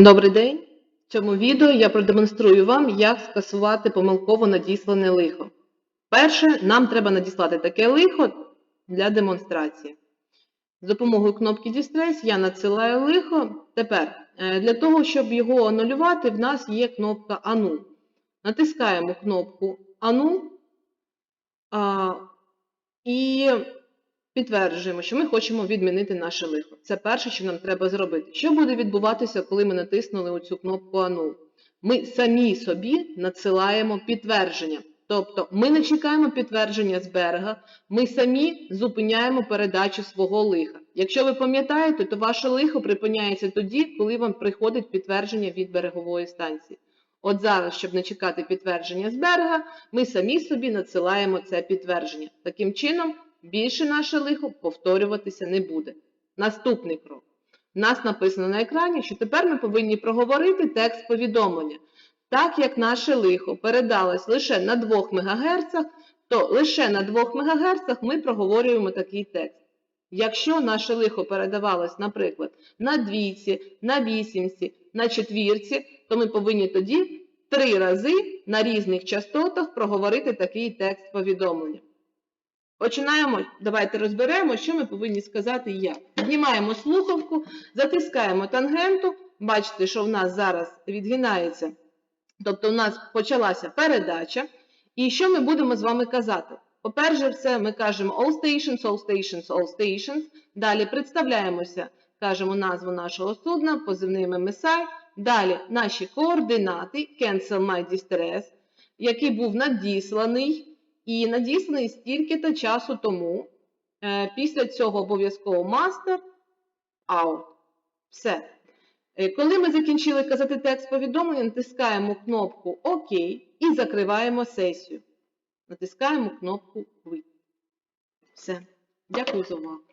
Добрий день! В цьому відео я продемонструю вам, як скасувати помилково надіслане лихо. Перше, нам треба надіслати таке лихо для демонстрації. З допомогою кнопки Distress я надсилаю лихо. Тепер, е, для того, щоб його анулювати, в нас є кнопка Ану. Натискаємо кнопку Ану і підтверджуємо, що ми хочемо відмінити наше лихо. Це перше, що нам треба зробити. Що буде відбуватися, коли ми натиснули оцю кнопку Ану? Ми самі собі надсилаємо підтвердження. Тобто ми не чекаємо підтвердження з берега, ми самі зупиняємо передачу свого лиха. Якщо ви пам'ятаєте, то ваше лихо припиняється тоді, коли вам приходить підтвердження від берегової станції. От зараз, щоб не чекати підтвердження з берега, ми самі собі надсилаємо це підтвердження. Таким чином, більше наше лихо повторюватися не буде. Наступний крок. У нас написано на екрані, що тепер ми повинні проговорити текст повідомлення. Так як наше лихо передалось лише на 2 МГц, то лише на 2 МГц ми проговорюємо такий текст. Якщо наше лихо передавалось, наприклад, на двійці, на вісімці, на четвірці, то ми повинні тоді три рази на різних частотах проговорити такий текст повідомлення. Починаємо, давайте розберемо, що ми повинні сказати як. Піднімаємо слухавку, затискаємо тангенту, бачите, що в нас зараз відгинається, тобто у нас почалася передача. І що ми будемо з вами казати? По-перше, все, ми кажемо all stations, all stations, all stations. Далі представляємося, кажемо назву нашого судна, позивний MSI. Далі наші координати, cancel my distress, який був надісланий. І надісланий стільки-то часу тому. Е, Після цього обов'язково мастер out. Все. Е, Коли ми закінчили казати текст повідомлення, натискаємо кнопку ОК і закриваємо сесію. Натискаємо кнопку Ви. Все. Дякую за увагу.